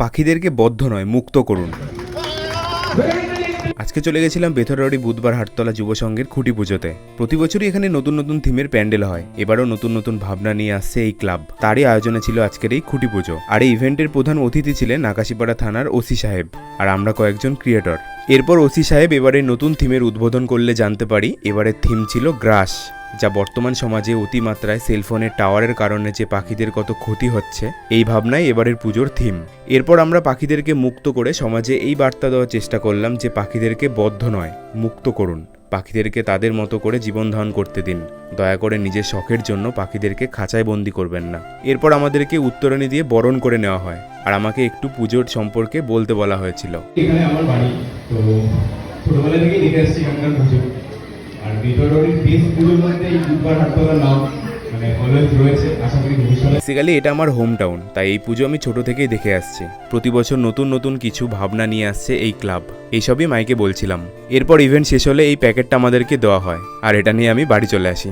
পাখিদেরকে বদ্ধ নয়, মুক্ত করুন। আজকে চলে গেছিলাম বেথরবাড়ি বুধবার হাটতলা যুব সংঘের খুঁটি পুজোতে। প্রতি বছরই এখানে নতুন নতুন থিমের প্যান্ডেল হয়। এবারও নতুন নতুন ভাবনা নিয়ে আসছে এই ক্লাব। তারই আয়োজনে ছিল আজকের এই খুঁটি পুজো। আর এই ইভেন্টের প্রধান অতিথি ছিলেন আকাশিপাড়া থানার ওসি সাহেব। আর আমরা কয়েকজন ক্রিয়েটর। এরপর ওসি সাহেব এবারে নতুন থিমের উদ্বোধন করলে জানতে পারি, এবারের থিম ছিল গ্রাস। যা বর্তমান সমাজে অতিমাত্রায় সেলফোনের টাওয়ারের কারণে যে পাখিদের কত ক্ষতি হচ্ছে, এই ভাবনাই এবারের পুজোর থিম এরপর আমরা পাখিদেরকে মুক্ত করে সমাজে এই বার্তা দেওয়ার চেষ্টা করলাম যে পাখিদেরকে বদ্ধ নয়, মুক্ত করুন। পাখিদেরকে তাদের মতো করে জীবন ধারণ করতে দিন। দয়া করে নিজের শখের জন্য পাখিদেরকে খাঁচায় বন্দি করবেন না। এরপর আমাদেরকে উত্তরণী দিয়ে বরণ করে নেওয়া হয়। আর আমাকে একটু পুজোর সম্পর্কে বলতে বলা হয়েছিল। এখানে আমার বাড়ি। তো ছোটবেলা থেকেই দেখে আসছি এখানকার পুজো। বেসিক্যালি এটা আমার হোম টাউন তাই এই পুজো আমি ছোট থেকেই দেখে আসছি। প্রতি বছর নতুন নতুন কিছু ভাবনা নিয়ে আসছে এই ক্লাব এইসবই মাইকে বলছিলাম। এরপর ইভেন্ট শেষ হলে এই প্যাকেটটা আমাদেরকে দেওয়া হয়। আর এটা নিয়ে আমি বাড়ি চলে আসি।